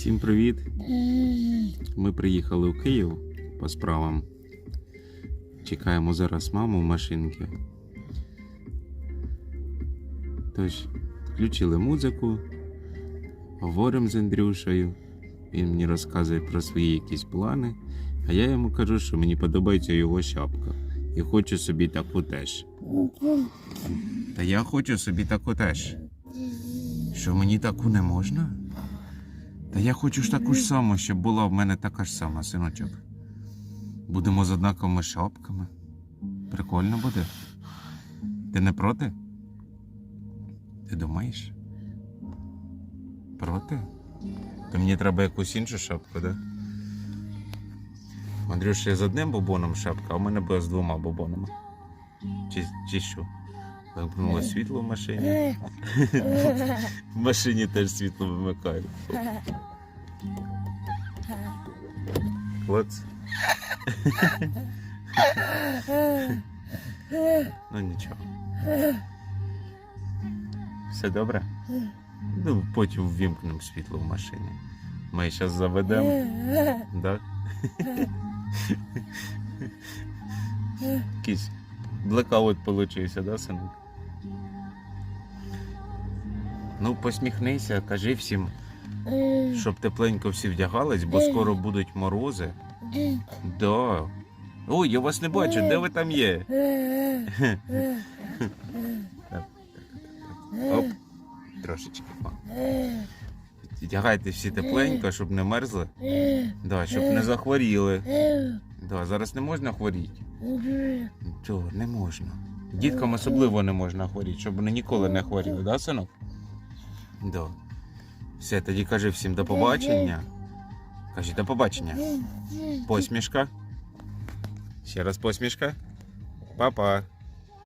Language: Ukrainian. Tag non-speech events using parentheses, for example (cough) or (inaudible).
Всім привіт! Ми приїхали у Київ по справам. Чекаємо зараз маму в машинці. Тож, включили музику, говоримо з Андрюшею. Він мені розказує про свої якісь плани, а я йому кажу, що мені подобається його шапка. І хочу собі таку теж. Та я хочу собі таку теж. Що мені таку не можна? Та я хочу ж таку ж саму, щоб була в мене така ж сама, синочок. Будемо з однаковими шапками. Прикольно буде. Ти не проти? Ти думаєш? Проти? То мені треба якусь іншу шапку, да? Андрюш, з одним бобоном шапка, а в мене буде з двома бобонами. Чи, чи що? Вимкнуло світло в машині. (laughs) В машині теж світло вимикають. Клац. Ну нічого. Все добре? Ну, потім ввімкнемо світло в машині. Ми зараз заведемо. Да? Якийсь блекаут получився, да, синок? Ну, посміхнися, кажи всім, щоб тепленько всі вдягались, бо скоро будуть морози. Да. Ой, я вас не бачу, де ви там є? Оп, трошечки. Вдягайте всі тепленько, щоб не мерзли. Да, щоб не захворіли. Да, зараз не можна хворіти. Чого, не можна. Діткам особливо не можна хворіти, щоб вони ніколи не хворіли, да, синок? Да. Все, тоді кажи всім до побачення. Кажи до побачення. Посмішка. Ще раз посмішка. Па-па.